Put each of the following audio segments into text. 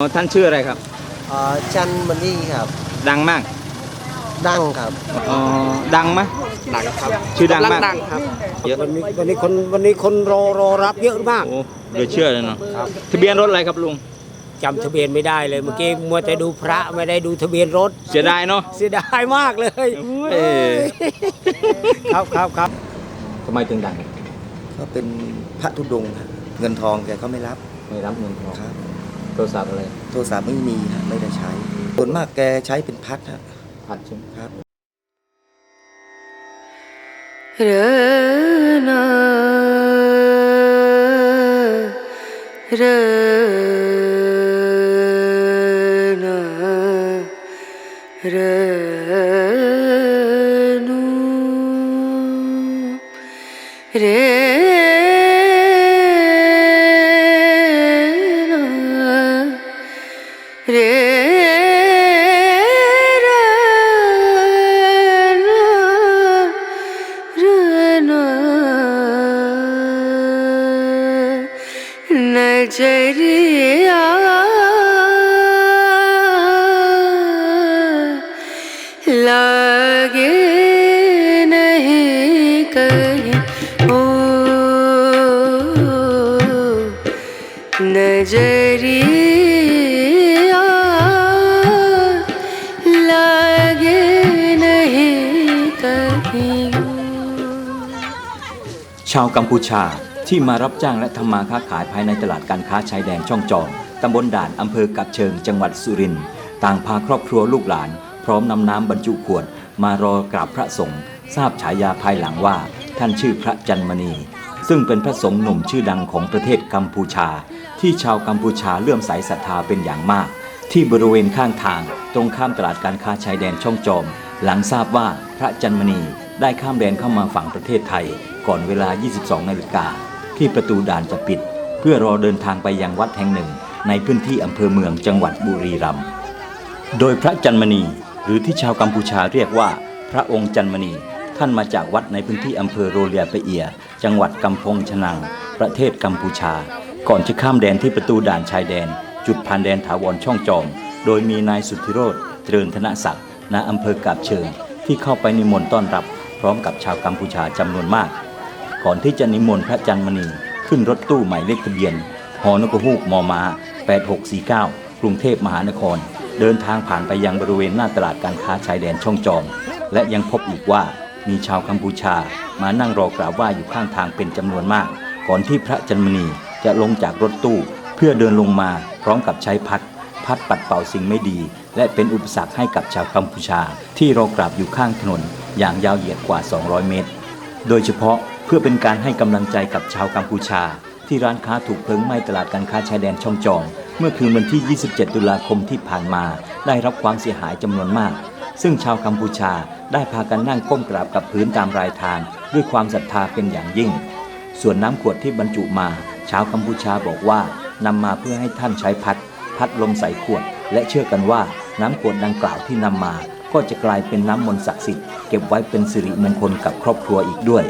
อ๋อท่านชื่ออะไรครับเอ่อจันมันนี่ครับ ดังมากดังครับอ๋อดังไหมดังครับชื่อดังมากดังครับเยอะวันนี้วันนี้คนวันนี้คนรอรอรับเยอะมากโอ้เดี๋ยวเชื่อเลยเนาะทะเบียนรถอะไรครับลุงจำทะเบียนไม่ได้เลยเมื่อกี้มัวแต่ดูพระไม่ได้ดูทะเบียนรถ เสียดายเนาะเสียดายมากเลยเอ้ยครับครับครับทำไมถึงดังเขาเป็นพระธุดงค์ครับเงินทองแกก็ไม่รับไม่รับเงินทองครับ โทรศัพท์อะไรโทรศัพท์ไม่มีฮะไม่ได้ใช้ ส่วนมากแกใช้เป็นพัดฮะผัดใช่ไหมครับ Rana Rana Ranu Rena लागे नहीं कहीं ओ नजरिया लागे नहीं कहीं ओ ชาวกัมพูชาที่มารับจ้างและทำมาค้าขายภายในตลาดการค้าชายแดนช่องจอมตำบลด่านอำเภอกับเชิงจังหวัดสุรินทร์ต่างพาครอบครัวลูกหลาน พ ร้อมนำน้ำบรรจุขวด มารอกราบพระสงฆ์ทราบฉายาภายหลังว่า ท่านชื่อพระจันมณี ซึ่งเป็นพระสงฆ์หนุ่มชื่อดังของประเทศกัมพูชา ที่ชาวกัมพูชาเลื่อมใสศรัทธาเป็นอย่างมาก ที่บริเวณข้างทาง ตรงข้ามตลาดการค้าชายแดนช่องจอม หลังทราบว่าพระจันมณีได้ข้ามแดนเข้ามาฝั่งประเทศไทย ก่อนเวลา 22 นาฬิกา ที่ประตูด่านจะปิด เพื่อรอเดินทางไปยังวัดแห่งหนึ่ง ในพื้นที่อำเภอเมืองจังหวัดบุรีรัมย์ โดยพระจันมณี หรือที่ชาวกัมพูชาเรียกว่า พระองค์จันมณี ท่านมาจากวัดในพื้นที่อำเภอโรเลียเปเอีย จังหวัดกำพงชนัง ประเทศกัมพูชา ก่อนจะข้ามแดนที่ประตูด่านชายแดน จุดผ่านแดนถาวรช่องจอม โดยมีนายสุทธิโรธเจริญธนศักดิ์ณอำเภอกาบเชิง ที่เข้าไปนิมนต์ต้อนรับ พร้อมกับชาวกัมพูชาจำนวนมาก ก่อนที่จะนิมนต์พระจันมณีขึ้นรถตู้หมายเลขทะเบียนฮอนกฮูกมอมา8649 กรุงเทพมหานคร เดินทางผ่านไปยังบริเวณหน้าตลาดการค้าชายแดนช่องจอม และยังพบอีกว่ามีชาวกัมพูชา มานั่งรอกราบไหว้อยู่ข้างทางเป็นจำนวนมาก ก่อนที่พระจันมณีจะลงจากรถตู้เพื่อเดินลงมาพร้อมกับใช้พัด พัดปัดเป่าสิ่งไม่ดี และเป็นอุปสรรคให้กับชาวกัมพูชา ที่รอกราบอยู่ข้างถนน อย่างยาวเหยียดกว่า 200 เมตร โดยเฉพาะเพื่อเป็นการให้กำลังใจกับชาวกัมพูชา ที่ร้านค้าถูกเพลิงไหม้ตลาดการค้าชายแดนช่องจอม เมื่อคืนวันที่ 27 ตุลาคมที่ผ่านมาได้รับความเสียหายจำนวนมาก ซึ่งชาวกัมพูชาได้พากันนั่งก้มกราบกับพื้นตามรายทาง ด้วยความศรัทธาเป็นอย่างยิ่ง ส่วนน้ำขวดที่บรรจุมา ชาวกัมพูชาบอกว่านำมาเพื่อให้ท่านใช้พัด พัดลมใส่ขวด และเชื่อกันว่าน้ำขวดดังกล่าวที่นำมา ก็จะกลายเป็นน้ำมนต์ศักดิ์สิทธิ์เก็บไว้เป็นสิริมงคลกับครอบครัวอีกด้วย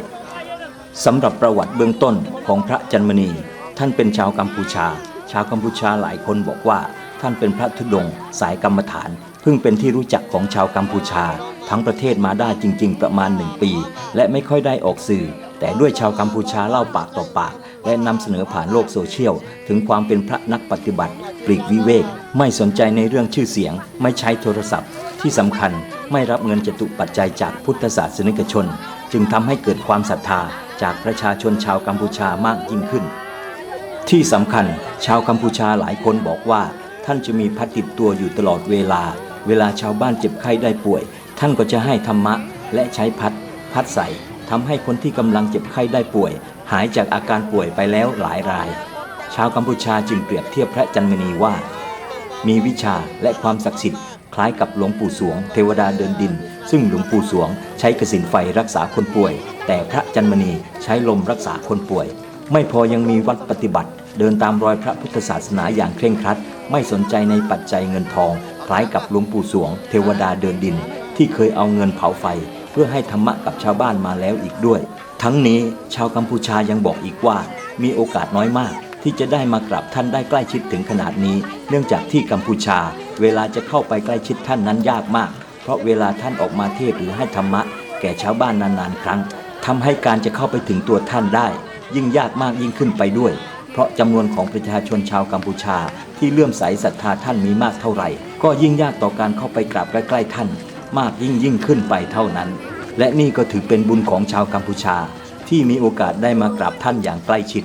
สำหรับประวัติเบื้องต้นของพระจันมณี ท่านเป็นชาวกัมพูชา ชาวกัมพูชาหลายคนบอกว่า ท่านเป็นพระธุดงค์สายกรรมฐานเพิ่งเป็นที่รู้จักของชาวกัมพูชา ทั้งประเทศมาได้จริง ๆ ประมาณหนึ่งปี และไม่ค่อยได้ออกสื่อ แต่ด้วยชาวกัมพูชาเล่าปากต่อปาก และนำเสนอผ่านโลกโซเชียล ถึงความเป็นพระนักปฏิบัติปลีกวิเวก ไม่สนใจในเรื่องชื่อเสียง ไม่ใช้โทรศัพท์ ที่สำคัญไม่รับเงินจตุปัจจัยจากพุทธศาสนิกชน จึงทำให้เกิดความศรัทธาจากประชาชนชาวกัมพูชามากยิ่งขึ้น ที่สำคัญ ชาวกัมพูชาหลายคนบอกว่า ท่านจะมีพัดติดตัวอยู่ตลอดเวลา เวลาชาวบ้านเจ็บไข้ได้ป่วย ท่านก็จะให้ธรรมะ และใช้พัด พัดใส่ทำให้คนที่กำลังเจ็บไข้ได้ป่วย หายจากอาการป่วยไปแล้วหลายราย ชาวกัมพูชาจึงเปรียบเทียบพระจันมณีว่า มีวิชาและความศักดิ์สิทธิ์คล้ายกับหลวงปู่สวง เทวดาเดินดิน ซึ่งหลวงปู่สวงใช้กสินไฟรักษาคนป่วย แต่พระจันมณีใช้ลมรักษาคนป่วย ไม่พอยังมีวัดปฏิบัติ เดินตามรอยพระพุทธศาสนาอย่างเคร่งครัด ไม่สนใจในปัจจัยเงินทองคล้ายกับหลวงปู่สวง เทวดาเดินดิน ที่เคยเอาเงินเผาไฟ เพื่อให้ธรรมะกับชาวบ้านมาแล้วอีกด้วย ทั้งนี้ชาวกัมพูชายังบอกอีกว่า มีโอกาสน้อยมาก ที่จะได้มากราบท่านได้ใกล้ชิดถึงขนาดนี้ เนื่องจากที่กัมพูชา เวลาจะเข้าไปใกล้ชิดท่านนั้นยากมาก เพราะเวลาท่านออกมาเทศหรือให้ธรรมะ แก่ชาวบ้านนานๆ ครั้งทำให้การจะเข้าไปถึงตัวท่านได้ ยิ่งยากมากยิ่งขึ้นไปด้วย เพราะจำนวนของประชาชนชาวกัมพูชา ที่เลื่อมใสศรัทธาท่านมีมากเท่าไหร่ ก็ยิ่งยากต่อการเข้าไปกราบใกล้ๆท่าน มากยิ่งยิ่งขึ้นไปเท่านั้น และนี่ก็ถือเป็นบุญของชาวกัมพูชา ที่มีโอกาสได้มากราบท่านอย่างใกล้ชิด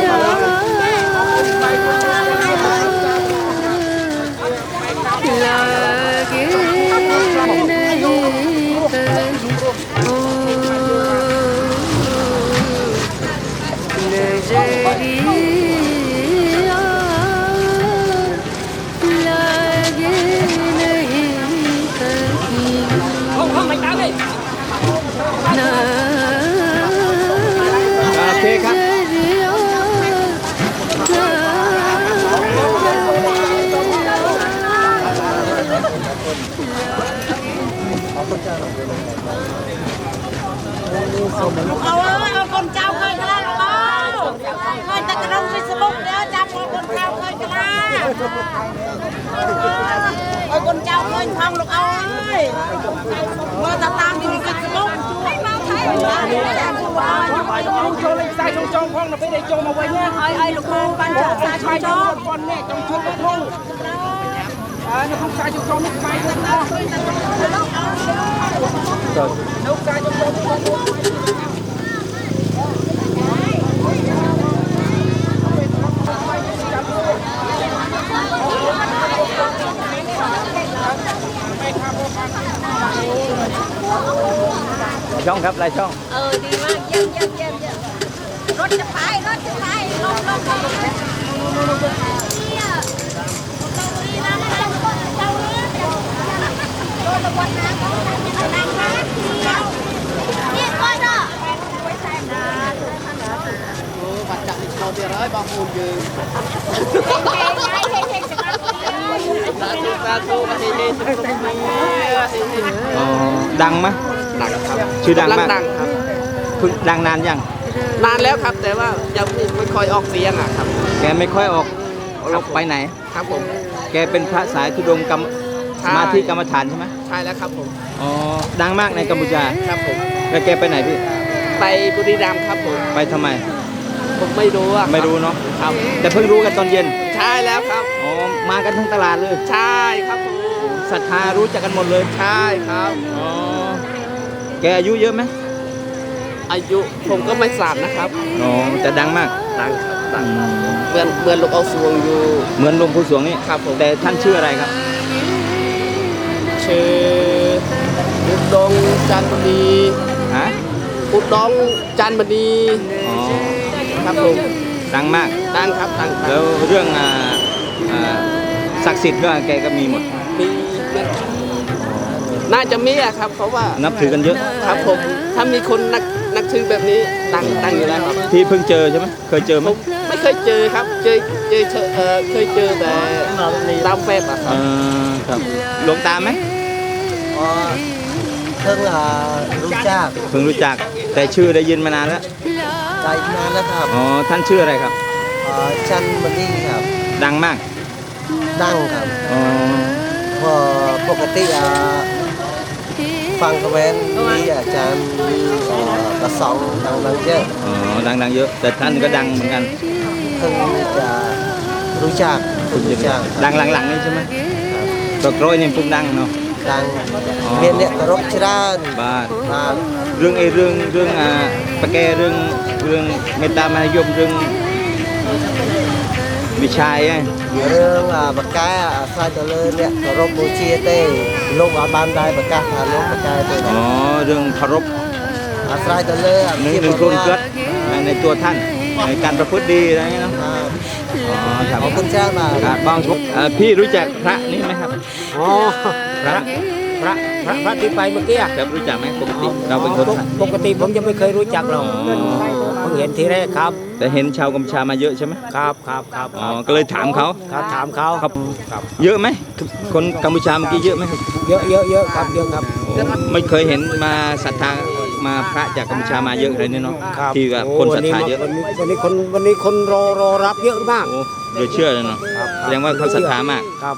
โอเคครับ เอาเอ้ยเอาคนเจ้าเคยกระลาเอาเคยแต่กระดงไปสมุกเด้อจับเอาคนเจ้าเคยกระลา នចៅវិញផងលោកអើយមើលតាតាមនេះគិតស្មុកជួយមកថៃបានបាយលោកចូលលេខខ្សែចុងចុងផងដល់ពេលដែលចូលមកវិញណាហើយឲ្យលោកគ្រូបានចូលខ្សែចុងចុងប៉ុននេះចុងឈប់ផងអើនៅក្នុងខ្សែចុងចុងនេះបាយណាស់ណាស់ទៅនៅខ្សែចុងចុងនេះ ครับหลายช่อง เออดีมากเยี่ยมเยี่ยมเยี่ยมเยี่ยมรถจะไปรถจะไปลงลงลงเนี่ยนี่นะเจ้าเจ้าโดนระวังนะเอาดังนะเดียวนี่ก็เนาะ បាត់ចាក់នេះចូលទៀតហើយបងប្អូនយើង เฮ้ยเฮ้ย ออดังไหมดังครับชื่อดังมากดังครับพิ่งดังนานยังนานแล้วครับ แต่ว่ายังไม่ค่อยออกเสียงอะครับ แกไม่ค่อยออกออกไปไหนครับผม แกเป็นพระสายธุดงกรรมมาที่กรรมฐานใช่ไหมใช่แล้วครับผมอ๋อดังมากในกัมพูชาครับผมแล้วแกไปไหนพี่ไปบุรีรัมย์ครับผมไปทำไมผมไม่รู้อะไม่รู้เนาะครับแต่เพิ่งรู้กันตอนเย็น ใช่แล้วครับอ๋อมากันทั้งตลาดเลยใช่ครับผมศรัทธารู้จักกันหมดเลยใช่ครับอ๋อแกอายุเยอะไหมอายุผมก็ไม่ทราบนะครับอ๋อแต่ดังมากดังครับดังเหมือนเหมือนลูกเอาสวงอยู่ เหมือนหลวงปู่สวงนี่ครับผมแต่ท่านชื่ออะไรครับชื่ออุดงจันทนีฮะอุดงจันทนีอ๋อครับผม ดังมาก ดังครับดังคแล้รับวเรื่องอ่าอ่าศักดิ์สิทธิ์ก็แกก็มีหมด มีน่าจะมีอะครับ เพราะว่านับถือกันเยอะ ครับผมถ้ามีคนนักนักถือแบบนี้ดังดังอยู่แล้วครับพี่เพิ่งเจอใช่ไหมเคยเจอไหผมมไม่เคยเจอครับเจอเจอเอ่อเคยเจอแต่ตามเฟซอะคเอรับอครับหลวงตาไหมอ๋อเพิ่งอ่ารู้จักเพิ่งรู้จักแต่ชื่อได้ยินมานานแล้ว ได้นานแล้วครับอ๋อท่านชื่ออะไรครับอ่าชันบันดี้ครับดังมากดังครับอ๋อพอปกติอ่าฟังคอมเมนต์มีอาจารย์มีเอ่อกระสองดังๆเยอะอ๋อดังดังๆเยอะ แต่ท่านก็ดังเหมือนกันเพิ่งจะรู้จักเพิ่งรู้จักครับดังหลังๆนี่ใช่ไหมตกร้อยนี่เพิ่งดังเนาะดังเมียนเนี่ยกรบชรานบ้านบ้านเรื่องไอ้เรื่องเรื่องอ่า ปแกเรื่องเรื่องเมตตามหายมเรื่องวิชายไงเรื่องปากกาสายตะเลนเนี่ยทารพบูชีเต้ลกอาบานได้ปากกาทาลงปากกาตัวอ๋อเรื่องทารพอาศัยตะเลนหนึ่งหนึ่งคนเกิดในตัวท่านในการประพฤติดีอะไรเนาะขอบคุณเจ้ามาบ้างชุกพี่รู้จักพระนี่ไหมครับอ๋อพระ พระพระพระที่ไปเมื่อกี้อะครับรู้จักไหมปกติเราเป็นคนปกปกติผมยังไม่เคยรู้จักหรอกอ๋อเพิ่งเห็นทีแรกครับ แต่เห็นชาวกัมพูชามาเยอะใช่ไหมครับครับครับอ๋อก็เลยถามเขาครับถามเขาครับครับเยอะไหมคนกัมพูชาเมื่อกี้เยอะไหมครับเยอะเยอะเยอะครับเยอะครับ ไม่เคยเห็นมาศรัทธามาพระจากกัมพูชามาเยอะเลยเนี่ยเนาะครับที่แบบโอ้คนวัศรัทธาเยอะวันนี้วันนี้คนวันนี้คนรอรอรับเยอะมากโอ้เดี๋ยวเชื่อเลยเนาะครับแสดงว่าเขาศรัทธามากครับ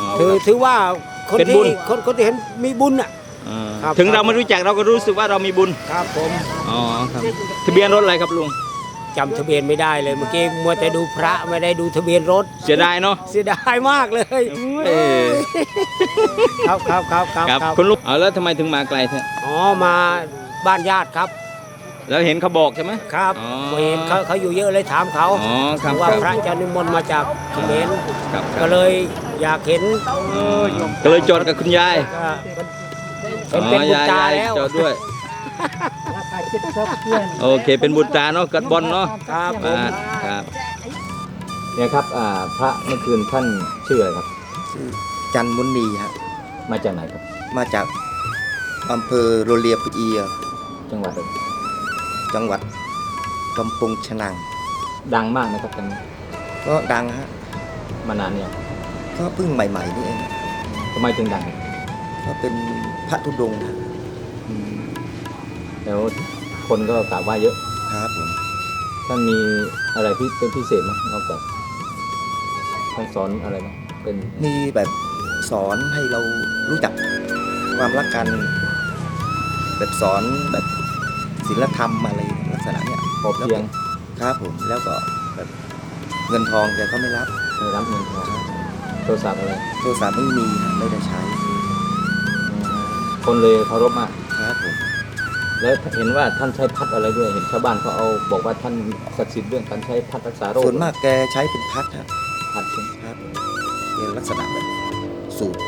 อ๋อถือถือว่า คนเป็นบุที่ญคนคนที่เห็นมีบุญอะ เออครับ ถึงเราไม่รู้จักเราก็รู้สึกว่าเรามีบุญครับผมอ๋อครับทะเบียนรถอะไรครับลุงจำทะเบียนไม่ได้เลยเมื่อกี้มัวแต่ดูพระไม่ได้ดูทะเบียนรถ เสียดายเนาะเสียดายมากเลย เออครับครับครับครับครับครับคุณลุงเอาแล้วทำไมถึงมาไกลเถอะอ๋อมาบ้านญาติครับแล้วเห็นเขาบอกใช่ไหม ครับอ๋อ เห็นเขาเขาอยู่เยอะเลยถามเขาอ๋อครับว่าครับพระจะนิมนต์มาจากเขมรครับคก็รับเลย อยากเห็นก็เลยจอดกับคุณยายก็เป็นเป็นบุญยายตายายแล้ว จอดด้วย โอเค เป็นบุญตาเนาะกัดบอลเนาะครับผม อ่าครับเนี่ยครับอ่าพระเมื่อคืนท่านชื่ออะไรครับ จันทมุนีฮะมาจากไหนครับ มาจากอำเภอโรเลียปะเอียจังหวัดอะไรจังหวัดกำปงชะนัง ดังมากนะครับตอนนี้ก็ดังฮะ มานานเนี่ยง ก็เพิ่งใหม่ ๆ นี่เองทำไมถึงดังก็เป็นพระธุดงค์ฮะแล้วคนก็กราบไหว้เยอะครับผมท่านมีอะไรที่เป็นพิเศษไหมนอกจากท่านสอนอะไรไหมเป็นมีแบบสอนให้เรารู้จักความรักกัน แบบสอนแบบศีลธรรมอะไรลักษณะเนี้ยพอเพียงครับผมแล้วก็แบบเงินทองแกก็ไม่รับไม่รับเงินทองโท รศัพท์อะไรโทรศัพท์ไม่มีฮะไม่ได้ใช้คนเลยเคารพมาก ครับผมแล้วเห็นว่าท่านใช้พัดอะไรด้วย เห็นชาวบ้านเขาเอาบอกว่าท่านศักดิ์สิทธิ์เรื่องการใช้พัดรักษาโรคส่วนมากแกใช้เป็นพัดฮะพัดใช่ไหมครับเป็นลักษณะแบบสูตร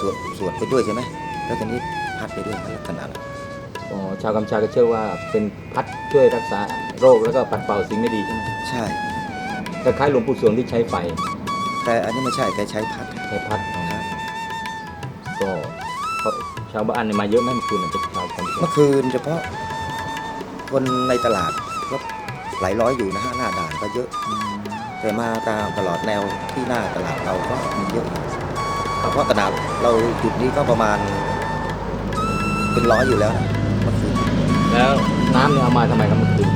สวดสวดไปด้วยใช่ไหมแล้วทีนี้พัดไปด้วยลักษณะนั้นอ๋อชาวกัมพูชาก็เชื่อว่าเป็นพัดช่วยรักษาโรคแล้วก็ปัดเป่าสิ่งไม่ดีใช่ไหมใช่คล้ายๆหลวงปู่สวงที่ใช้ไฟ แต่อันนี้ไม่ใช่แกใช้พัดใช้พัดครับก็เขาชาวบ้านเนี่ยมาเยอะไหมเมื่อคืนน่ะเป็นชาวกัมพูชาเมื่อคืนเฉพาะคนในตลาดก็หลายร้อยอยู่นะฮะหน้าด่านก็เยอะ แต่มาตามตลอดแนวที่หน้าตลาดเราก็มีเยอะเพราะตลาดเราจุดนี้ก็ประมาณเป็นร้อยอยู่แล้วนะเมื่อคืน แล้วน้ำเนี่ยเอามาทำไมครับเมื่อคืน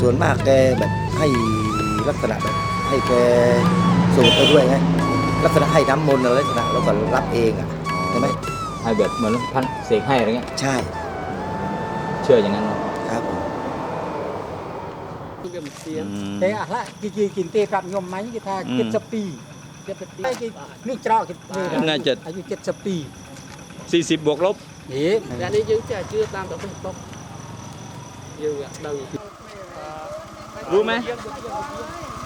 ส่วนมากแกแบบให้ลักษณะแบบให้แก สูตรไปด้วยไงลักษณะให้น้ำมนต์อะไรลักษณะเราก็รับเองอะใช่ไหมให้แบบเหมือนพันเสกให้อะไรเงี้ยใช่เชื่ออย่างนั้นเนาะครับแต่อะละกี่กี่กินเตะกับยมไหมกี่ทาเจ็ดสปีเจ็ดสปีนี่เจ้ากี่ปีน่าจะอายุเจ็ดสปีสี่สิบบวกลบเฮ้ยแต่นี่ยังจะเชื่อตามตัวเป็นบอกอยู่ดังรู้ไหม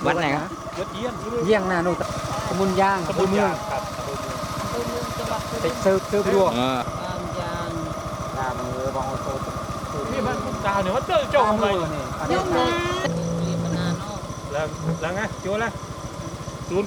วันไหนครับ ยอดเยี่ยมเยี่ยงนาโนตตำบลยางตำบลเมืองคติมเติมรัวยตามมือบางโซนี่บ้านพุกตาเนี่ยว่าเติมโจ้าทำไงยแล้วแล้วไงจูแล้ว